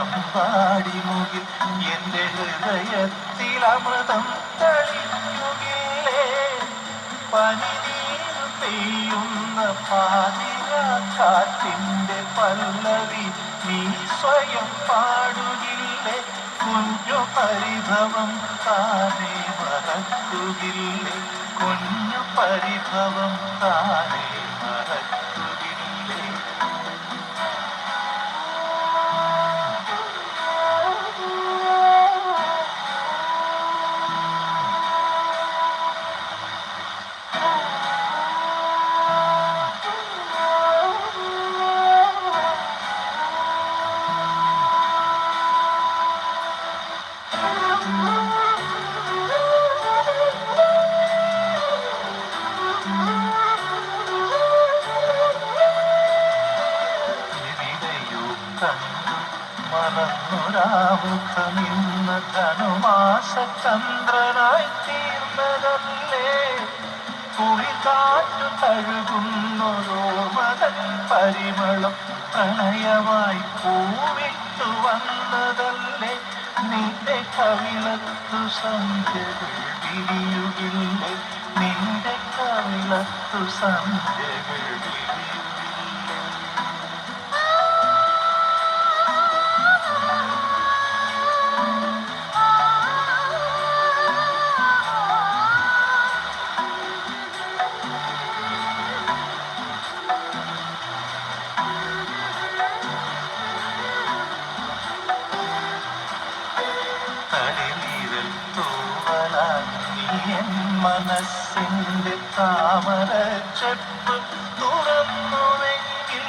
അമ്പാടി മുകിൽ എന്റെ ഹൃദയത്തിൽ അമൃതം തളിക്കുകില്ലേ പനിനീർ പെയ്യുന്ന പാതിര കാറ്റിന്റെ പല്ലവി നീ സ്വയം പാടുകില്ലേ. കുഞ്ഞു പരിഭവം താനെ മറക്കുകില്ലേ. കുഞ്ഞു പരിഭവം താനെ മറന്നൊരാമുഖമിന്ന് ധനുമാസ ചന്ദ്രനായി തീർന്നതല്ലേ കുളികാറ്റു തഴുകുന്നൊരോമതൻ പരിമളം പ്രണയമായി പൂവിട്ടു വന്നതല്ലേ? നിന്റെ കവിളത്തു സന്ധ്യകൾ വിരിയുകില്ലേ നിന്റെ കവിളത്തു സന്ധ്യകൾ മനസ്സിന്റെ താമരച്ചെപ്പ് തുറന്നുവെങ്കിൽ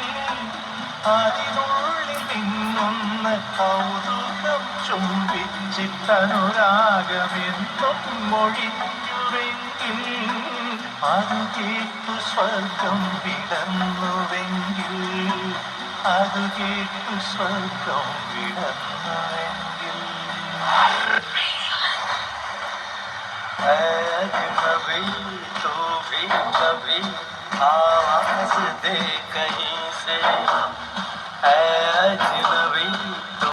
അതിനുള്ളിൽ നിന്നൊന്ന് കൗതുകം ചുംബിച്ചിട്ടനുരാഗമെന്നും മൊഴിഞ്ഞുവെങ്കിൽ അത് കേട്ടു സ്വർഗം വിടന്നുവെങ്കിൽ അത് കേട്ടു സ്വർഗം വിടന്നുവെങ്കിൽ Hey. 아.